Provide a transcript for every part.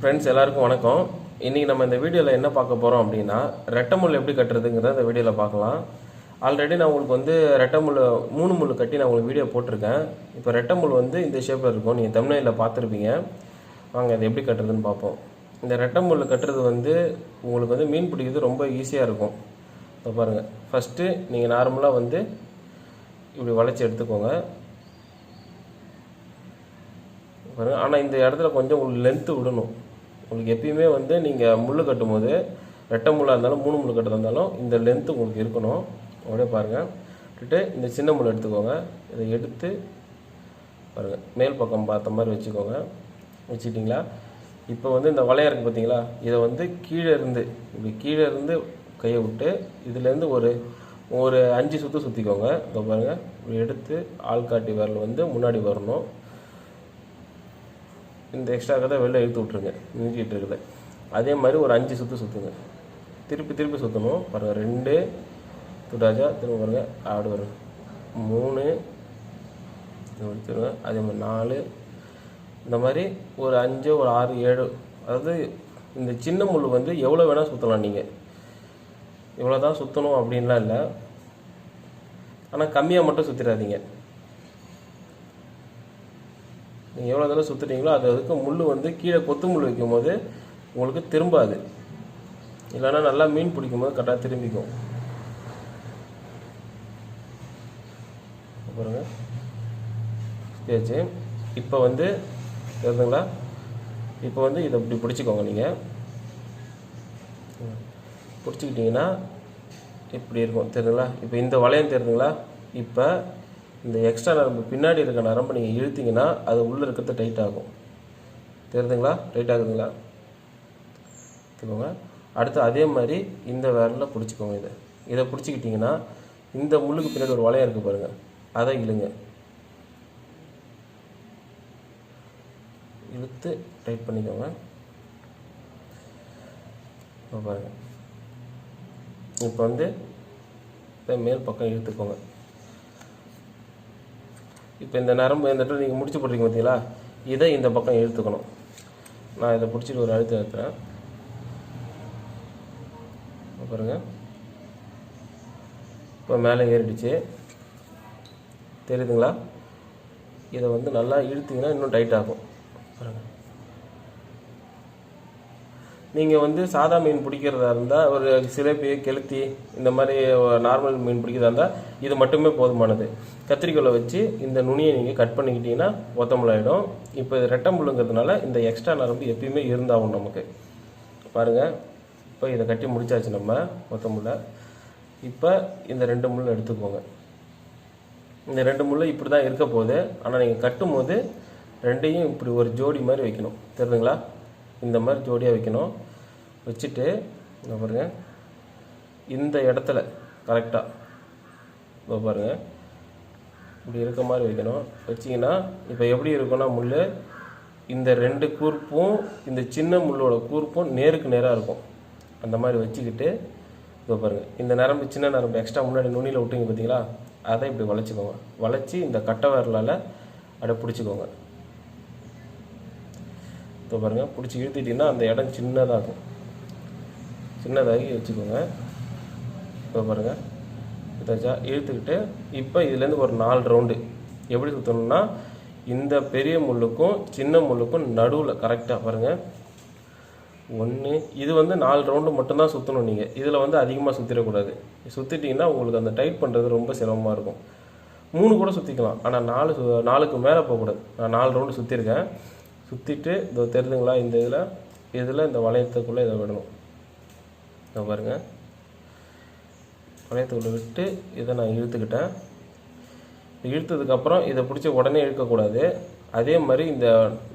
Friends எல்லாருக்கும் வணக்கம். இன்றைக்கி நம்ம இந்த வீடியோவில் என்ன பார்க்க போகிறோம் அப்படின்னா ரெட்டை முள் எப்படி கட்டுறதுங்கிறத இந்த வீடியோவில் பார்க்கலாம். ஆல்ரெடி நான் உங்களுக்கு வந்து ரெட்டை முள் மூணு முள் கட்டி நான் உங்களுக்கு வீடியோ போட்டிருக்கேன். இப்போ ரெட்டை முள் வந்து இந்த ஷேப்பில் இருக்கும். நீங்கள் தமிழ்நிலையில் பார்த்துருப்பீங்க. வாங்க இது எப்படி கட்டுறதுன்னு பார்ப்போம். இந்த ரெட்டை முள் கட்டுறது வந்து உங்களுக்கு வந்து மீன் பிடிக்கிறது ரொம்ப ஈஸியாக இருக்கும். இப்போ பாருங்கள் ஃபஸ்ட்டு நீங்கள் நார்மலாக வந்து இப்படி வளைச்சி எடுத்துக்கோங்க. பாருங்கள் ஆனால் இந்த இடத்துல கொஞ்சம் உங்களுக்கு லென்த்து விடணும். உங்களுக்கு எப்பயுமே வந்து நீங்கள் முள் கட்டும் போது ரெட்டை முள்ளாக இருந்தாலும் மூணு முள் கட்டதாக இருந்தாலும் இந்த லென்த்து உங்களுக்கு இருக்கணும். அப்படியே பாருங்கள் விட்டுட்டு இந்த சின்ன முள் எடுத்துக்கோங்க. இதை எடுத்து பாருங்கள் மேல் பக்கம் பார்த்த மாதிரி வச்சுக்கோங்க. வச்சுக்கிட்டிங்களா? இப்போ வந்து இந்த வளையம் இருக்குது பார்த்தீங்களா? இதை வந்து கீழே இருந்து இப்படி கீழே இருந்து கையை விட்டு இதுலேருந்து ஒரு ஒரு அஞ்சு சுற்று சுற்றிக்கோங்க இதோ பாருங்கள் இப்படி எடுத்து ஆள்காட்டி விரல் வந்து முன்னாடி வரணும். இந்த எக்ஸ்ட்ரா கதை வெளில இழுத்து விட்ருங்க நீக்கிட்டு இருக்குது. அதே மாதிரி ஒரு அஞ்சு சுற்று சுற்றுங்க திருப்பி திருப்பி சுற்றணும் பாருங்கள் ரெண்டு துடாஜா திரும்ப பாருங்க ஆடு வரும். மூணு திருவாங்க அதே மாதிரி நாலு. இந்த மாதிரி ஒரு அஞ்சு ஒரு ஆறு ஏழு. அதாவது இந்த சின்ன முள் வந்து எவ்வளோ வேணால் சுற்றலாம் நீங்கள் இவ்வளோ தான் சுற்றணும் அப்படின்லாம் இல்லை. ஆனால் கம்மியாக மட்டும் சுற்றிடாதீங்க நீங்கள் எவ்வளோ தடவை சுற்றுட்டீங்களோ அது அதுக்கு முள் வந்து கீழே கொத்து முள் வைக்கும் போது உங்களுக்கு திரும்பாது. இல்லைன்னா நல்லா மீன் பிடிக்கும் போது கரெக்டாக திரும்பிக்கும். பாருங்க. சுத்தியாச்சு இப்போ வந்து தெரிதுங்களா இப்போ வந்து இதை இப்படி பிடிச்சிக்கோங்க நீங்கள் பிடிச்சிக்கிட்டிங்கன்னா இப்படி இருக்கும். தெரியுதுங்களா இப்போ இந்த வளையம் தெரியுதுங்களா இப்போ இந்த எக்ஸ்ட்ரா நரம்பு பின்னாடி இருக்க நரம்பு நீங்கள் இழுத்தீங்கன்னா அது உள்ளே இருக்கிறது டைட் ஆகும். தெரியுதுங்களா? டைட் ஆகுதுங்களா? எடுத்துக்கோங்க அடுத்து அதே மாதிரி இந்த விரலில் பிடிச்சிக்கோங்க இதை. இதை பிடிச்சிக்கிட்டிங்கன்னா இந்த முள்ளுக்கு பின்னாடி ஒரு வளையம் இருக்குது பாருங்கள் அதை இழுங்க. இழுத்து டைட் பண்ணிக்கோங்க. இப்போ பாருங்கள் இப்போ வந்து மேல் பக்கம் இழுத்துக்கோங்க. இப்போ இந்த நரம்பு இந்த இடத்துல நீங்கள் முடிச்சு போடுறீங்க பார்த்தீங்களா இதை இந்த பக்கம் இழுத்துக்கணும். நான் இதை பிடிச்சிட்டு ஒரு அழுத்தம் அழுத்துறேன் பாருங்கள் இப்போ மேலே ஏறிடுச்சு. தெரியுதுங்களா? இதை வந்து நல்லா இழுத்திங்கன்னா இன்னும் டைட் ஆகும். பாருங்கள் நீங்கள் வந்து சாதா மீன் பிடிக்கிறதா இருந்தால் ஒரு சிலேபி கெளுத்தி இந்த மாதிரி நார்மல் மீன் பிடிக்கிறதா இருந்தால் இது மட்டுமே போதுமானது. கத்திரிக்கோலை வச்சு இந்த நுனியை நீங்கள் கட் பண்ணிக்கிட்டீங்கன்னா ஒத்தமுள்ளாயிடும் இப்போ இது ரெட்டை முள்ளுங்கிறதுனால இந்த எக்ஸ்ட்ரா நரம்பு எப்பயுமே இருந்தாகும் நமக்கு. பாருங்கள் இப்போ இதை கட்டி முடிச்சாச்சு நம்ம ஒத்தமுள்ள இப்போ இந்த ரெண்டு முள் எடுத்துக்கோங்க. இந்த ரெண்டு முள் இப்படி தான் இருக்க போகுது. ஆனால் நீங்கள் கட்டும் போது ரெண்டையும் இப்படி ஒரு ஜோடி மாதிரி வைக்கணும். தெரியுதுங்களா இந்த மாதிரி ஜோடியாக வைக்கணும். வச்சுட்டு இங்கே பாருங்க. இந்த இடத்துல கரெக்டாக இப்போ பாருங்க. இப்படி இருக்க மாதிரி வைக்கணும். வச்சிங்கன்னா இப்போ எப்படி இருக்கும்னா முள் இந்த ரெண்டு கூர்ப்பும் இந்த சின்ன முள்ளோட கூர்ப்பும் நேருக்கு நேராக இருக்கும். அந்த மாதிரி வச்சுக்கிட்டு இப்போ பாருங்கள் இந்த நரம்பு சின்ன நரம்பு எக்ஸ்ட்ரா முன்னாடி நுனியில் விட்டுங்க பார்த்தீங்களா அதை இப்படி வளைச்சிக்கோங்க. வளைச்சி இந்த கட்டை வரலால் அப்படியே பிடிச்சிக்கோங்க. இப்போ பாருங்கள் பிடிச்சி இழுத்துட்டிங்கன்னா அந்த இடம் சின்னதாகும் சின்னதாகி வச்சுக்கோங்க. இப்போ பாருங்கள் இதாச்சா? இழுத்துக்கிட்டு இப்போ இதுலேருந்து ஒரு நாலு ரவுண்டு எப்படி சுற்றணும்னா இந்த பெரிய முள்ளுக்கும் சின்ன முள்ளுக்கும் நடுவில் கரெக்டாக பாருங்கள் ஒன்று இது வந்து நாலு ரவுண்டு மட்டும்தான் சுற்றணும் நீங்கள் இதில் வந்து அதிகமாக சுற்றிடக்கூடாது சுற்றிட்டிங்கன்னா உங்களுக்கு அந்த டைட் பண்ணுறது ரொம்ப சிரமமாக இருக்கும். மூணு கூட சுற்றிக்கலாம் ஆனால் நாலு சு- நாலுக்கு மேலே போகக்கூடாது. நான் நாலு ரவுண்டு சுற்றிருக்கேன் சுற்றிட்டு இதோ தெரிஞ்சுங்களா இந்த இதில்? இதில் இந்த வளையத்துக்குள்ளே இதை விடணும். இதை பாருங்கள் வளையத்துக்குள்ளே விட்டு இதை நான் இழுத்துக்கிட்டேன். இழுத்ததுக்கப்புறம் இதை பிடிச்சி உடனே இழுக்கக்கூடாது. அதே மாதிரி இந்த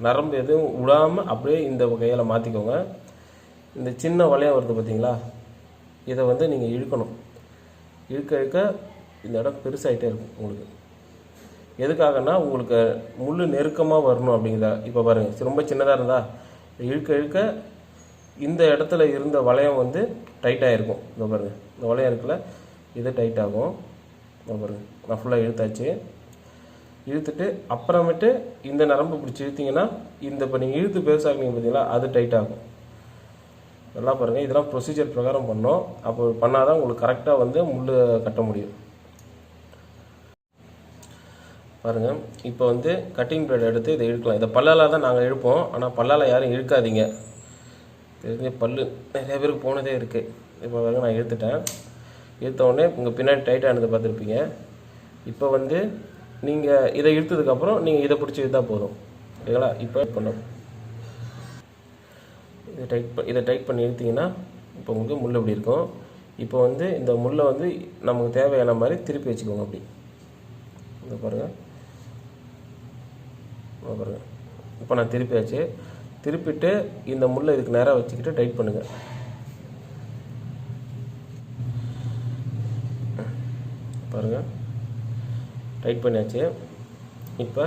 நரம்பு எதுவும் விடாமல் அப்படியே இந்த கையில் மாற்றிக்கோங்க இந்த சின்ன வளையம் வருது பார்த்தீங்களா இதை வந்து நீங்கள் இழுக்கணும். இழுக்க இழுக்க இந்த இடம் பெருசாகிட்டே இருக்கும் உங்களுக்கு. எதுக்காகன்னா உங்களுக்கு முள் நெருக்கமாக வரணும் அப்படிங்கிறதா. இப்போ பாருங்கள் ரொம்ப சின்னதாக இருந்தா இழுக்க இழுக்க இந்த இடத்துல இருந்த வளையம் வந்து டைட்டாக இருக்கும் இந்த பாருங்கள் இந்த வளையம் இருக்குல்ல இது டைட் ஆகும். இந்த பாருங்கள் நான் ஃபுல்லாக இழுத்தாச்சு. இழுத்துட்டு அப்புறமேட்டு இந்த நரம்பு பிடிச்சி இழுத்தீங்கன்னா இந்த இப்போ நீங்கள் இழுத்து பெருசாக்குனீங்க பார்த்தீங்களா அது டைட் ஆகும். நல்லா பாருங்கள் இதெல்லாம் ப்ரொசீஜர் பிரகாரம் பண்ணோம். அப்போ பண்ணால் தான் உங்களுக்கு கரெக்டாக வந்து முள் கட்ட முடியும். பாருங்கள் இப்போ வந்து கட்டிங் பிளேட் எடுத்து இதை இழுக்கலாம். இதை பல்லால் தான் நாங்கள் இழுப்போம். ஆனால் பல்லால் யாரும் இழுக்காதீங்க. தெரிஞ்ச பல் நிறைய பேருக்கு போனதே இருக்குது இப்போ பாருங்க நான் இழுத்துட்டேன். இழுத்த உடனே உங்கள் பின்னாடி டைட்டானது பார்த்துருப்பீங்க. இப்போ வந்து நீங்கள் இதை இழுத்ததுக்கப்புறம் நீங்கள் இதை பிடிச்சி இழுத்தா போதும். ஓகேங்களா இப்போ பண்ண இதை டைட் ப இதை டைட் பண்ணி இழுத்தீங்கன்னா இப்போ உங்களுக்கு முள் இப்படி இருக்கும். இப்போ வந்து இந்த முள்ளை வந்து நமக்கு தேவையான மாதிரி திருப்பி வச்சுக்கோங்க அப்படி. இந்த பாருங்கள் இங்க பாருங்க. இப்போ நான் திருப்பியாச்சு. திருப்பிட்டு இந்த முள்ளை இதுக்கு நேராக வச்சுக்கிட்டு டைட் பண்ணுங்கள் பாருங்கள் டைட் பண்ணியாச்சு. இப்போ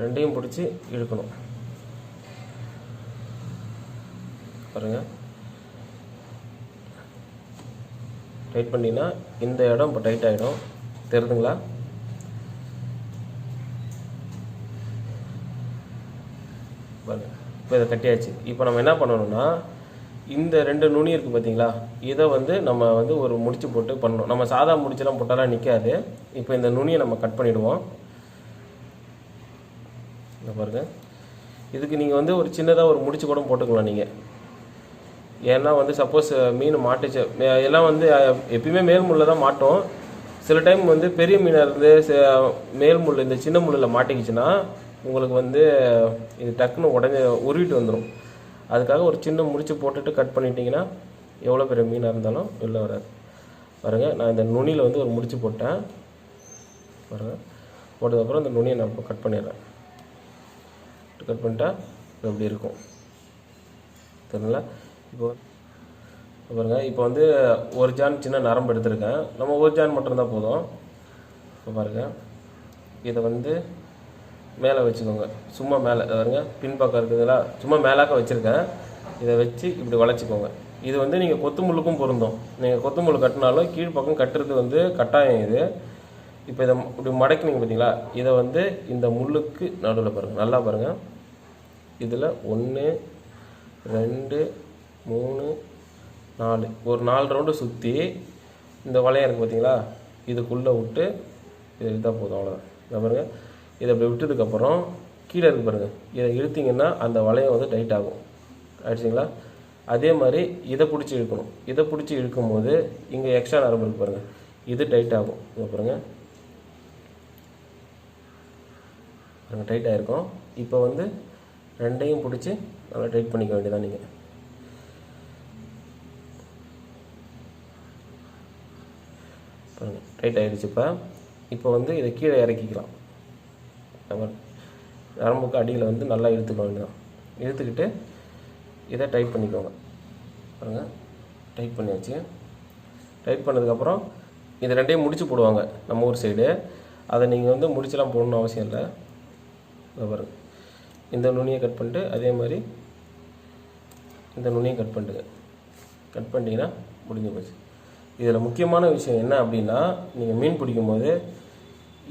ரெண்டையும் பிடிச்சி இழுக்கணும். பாருங்கள் டைட் பண்ணினா இந்த இடம் இப்போ டைட் ஆகிடும் தெரியுதுங்களா பாருங்கள் இப்போ இதை கட்டியாச்சு. இப்போ நம்ம என்ன பண்ணணும்னா இந்த ரெண்டு நுனி இருக்குது பார்த்தீங்களா இதை வந்து நம்ம வந்து ஒரு முடிச்சு போட்டு பண்ணணும். நம்ம சாதா முடிச்செல்லாம் போட்டாலாம் நிற்காது இப்போ இந்த நுனியை நம்ம கட் பண்ணிவிடுவோம் இந்த பாருங்க. இதுக்கு நீங்கள் வந்து ஒரு சின்னதாக ஒரு முடிச்சு கூட போட்டுக்கலாம் நீங்கள் ஏன்னா வந்து சப்போஸ் மீன் மாட்டுச்சு. எல்லாம் வந்து எப்பயுமே மேல் முள்ளில் தான் மாட்டோம். சில டைம் வந்து பெரிய மீனாக இருந்து மேல் முள் இந்த சின்ன முள்ளில் மாட்டிக்கிச்சுன்னா உங்களுக்கு வந்து இது டக்குன்னு உடனே உருவிட்டு வந்துடும் அதுக்காக ஒரு சின்ன முடிச்சு போட்டுட்டு கட் பண்ணிட்டீங்கன்னா எவ்வளோ பெரிய மீனாக இருந்தாலும் வெளில வராது. பாருங்கள் நான் இந்த நுனியில் வந்து ஒரு முடிச்சு போட்டேன். பாருங்க போட்டதுக்கப்புறம் இந்த நுனியை நான் கட் பண்ணிடுறேன். கட் பண்ணிட்டா இது அப்படி இருக்கும்? தெரியுங்களா இப்போ பாருங்க இப்போ வந்து ஒரு ஜான் சின்ன நரம்பு எடுத்திருக்கேன். நம்ம ஒரு ஜான் மட்டும்தான் போதும். இப்போ பாருங்கள் இதை வந்து மேலே வச்சுக்கோங்க. சும்மா மேலே பாருங்க பின்பக்கம் இருக்குதுங்களா சும்மா மேலாக்க வச்சுருக்கேன். இதை வச்சு இப்படி வளைச்சிக்கோங்க. இது வந்து நீங்கள் கொத்துமுள்ளுக்கும் பொருந்தும். நீங்கள் கொத்துமுள் கட்டினாலும் கீழ்ப்பக்கம் கட்டுறது வந்து கட்டாயம் இது. இப்போ இதை இப்படி மடக்கினீங்க பார்த்தீங்களா இதை வந்து இந்த முள்ளுக்கு நடுவில் பாருங்கள் நல்லா பாருங்கள் இதில் ஒன்று ரெண்டு மூணு நாலு. ஒரு நாலு ரவுண்டு சுற்றி இந்த வளையம் இருக்குது பார்த்தீங்களா இதுக்குள்ளே விட்டு இது இதாக போதும். அவ்வளோதான் இதை பாருங்கள் இதை அப்படி விட்டதுக்கப்புறம் கீழே இருக்கு பாருங்கள் இதை இழுத்தீங்கன்னா அந்த வளையம் வந்து டைட் ஆகும். ஆயிடுச்சிங்களா? அதே மாதிரி இதை பிடிச்சி இழுக்கணும். இதை பிடிச்சி இழுக்கும் போது இங்கே எக்ஸ்ட்ரா நரம்பு இருக்கு பாருங்கள் இது டைட் ஆகும். இதை பாருங்கள் பாருங்கள் டைட் ஆகிருக்கும் இப்போ வந்து ரெண்டையும் பிடிச்சி நல்லா டைட் பண்ணிக்க வேண்டியதான் நீங்கள் பாருங்கள் டைட் ஆகிடுச்சு இப்போ. இப்போ வந்து இதை கீழே இறக்கிக்கலாம். நம்ம நரம்புக்கு அடியில் வந்து நல்லா இழுத்துக்க வேண்டியதான் இழுத்துக்கிட்டு இதை டைப் பண்ணிக்கோங்க. பாருங்கள் டைப் பண்ணியாச்சு. டைப் பண்ணதுக்கப்புறம் இது ரெண்டையும் முடிச்சு போடுவாங்க நம்ம ஊர் சைடு அதை நீங்கள் வந்து முடிச்செலாம் போடணும்னு அவசியம் இல்லை. இதோ பாருங்க. இந்த நுனியை கட் பண்ணிட்டு அதே மாதிரி இந்த நுனியை கட் பண்ணிட்டுங்க கட் பண்ணிட்டீங்கன்னா முடிஞ்சு போச்சு. இதில் முக்கியமான விஷயம் என்ன அப்படின்னா நீங்கள் மீன் பிடிக்கும்போது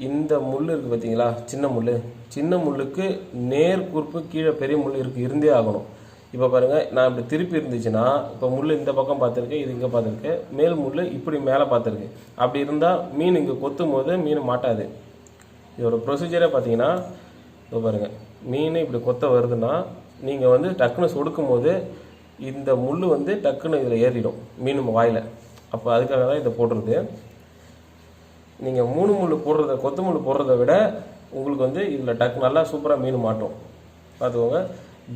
இந்த முள் இருக்குது பார்த்தீங்களா சின்ன முள் சின்ன முள்ளுக்கு நேர் குறுப்பு கீழே பெரிய முள் இருக்குது இருந்தே ஆகணும். இப்போ பாருங்கள் நான் இப்படி திருப்பி இருந்துச்சுன்னா இப்போ முள் இந்த பக்கம் பார்த்துருக்கேன் இது இங்கே பார்த்துருக்கேன் மேல் முள் இப்படி மேலே பார்த்துருக்கு. அப்படி இருந்தால் மீன் இங்கே கொத்தும் போது மீன் மாட்டாது. இதோட ப்ரொசீஜரே பார்த்தீங்கன்னா இப்போ பாருங்கள் மீன் இப்படி கொத்த வருதுன்னா நீங்கள் வந்து டக்குன்னு சொடுக்கும் போது இந்த முள் வந்து டக்குன்னு இதில் ஏறிடும் மீன் வாயில். அப்போ அதுக்காக தான் இதை போடுறது. நீங்கள் மூணு முள் போடுறத கொத்து முள் போடுறத விட உங்களுக்கு வந்து இதில் டக்கு நல்லா சூப்பராக மீன் மாட்டும். பார்த்துக்கோங்க.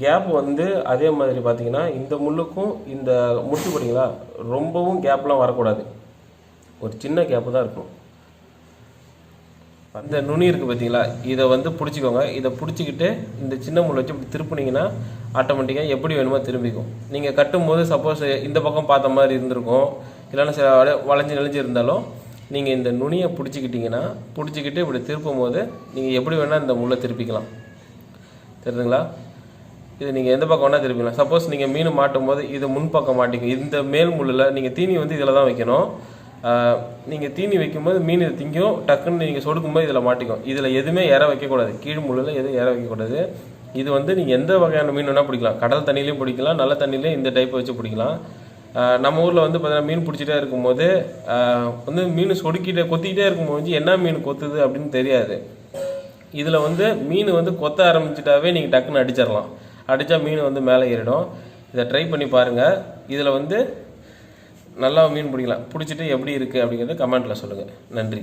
கேப் வந்து அதே மாதிரி பார்த்தீங்கன்னா இந்த முள்ளுக்கும் இந்த முட்டு போட்டிங்களா ரொம்பவும் கேப்லாம் வரக்கூடாது. ஒரு சின்ன கேப்பு தான் இருக்கும். அந்த நுனி இருக்குது பார்த்தீங்களா இதை வந்து பிடிச்சிக்கோங்க. இதை பிடிச்சிக்கிட்டு இந்த சின்ன முள் வச்சு இப்படி திருப்புனீங்கன்னா ஆட்டோமேட்டிக்காக எப்படி வேணுமோ திரும்பிக்கும். நீங்கள் கட்டும்போது சப்போஸ் இந்த பக்கம் பார்த்த மாதிரி இருந்திருக்கும். இல்லைன்னா சில வளைஞ்சு நெளிஞ்சு இருந்தாலும் நீங்கள் இந்த நுனியை பிடிச்சிக்கிட்டிங்கன்னா பிடிச்சிக்கிட்டு இப்படி திருப்பும் போது நீங்கள் எப்படி வேணால் இந்த முள்ளை திருப்பிக்கலாம். தெரியுதுங்களா? இது நீங்கள் எந்த பக்கம் வேணால் திருப்பிக்கலாம். சப்போஸ் நீங்கள் மீன் மாட்டும் போது இது முன்பக்கம் மாட்டிக்கும் இந்த மேல் முள்ளில் நீங்கள் தீனி வந்து இதில் தான் வைக்கணும். நீங்கள் தீனி வைக்கும்போது மீன் இது திங்கும் டக்குன்னு நீங்கள் சொடுக்கும்போது இதில் மாட்டிக்கும். இதில் எதுவுமே இற வைக்கக்கூடாது. கீழ் முள்ளில் எதுவும் இற வைக்கக்கூடாது. இது வந்து நீங்கள் எந்த வகையான மீன் வேணால் பிடிக்கலாம். கடல் தண்ணியிலையும் பிடிக்கலாம் நல்ல தண்ணியிலையும் இந்த டைப் வச்சு பிடிக்கலாம். நம்ம ஊரில் வந்து பார்த்தீங்கன்னா மீன் பிடிச்சிட்டே இருக்கும்போது வந்து மீன் சொடுக்கிட்டே கொத்திக்கிட்டே இருக்கும்போது என்ன மீன் கொத்துது அப்படின்னு தெரியாது. இதில் வந்து மீன் வந்து கொத்த ஆரம்பிச்சிட்டாவே நீங்கள் டக்குன்னு அடிச்சிடலாம். அடித்தா மீன் வந்து மேலே ஏறிடும். இதை ட்ரை பண்ணி பாருங்கள் இதில் வந்து நல்லா மீன் பிடிக்கலாம். பிடிச்சிட்டு எப்படி இருக்குது அப்படிங்கிறத கமெண்ட்டில் சொல்லுங்கள் நன்றி.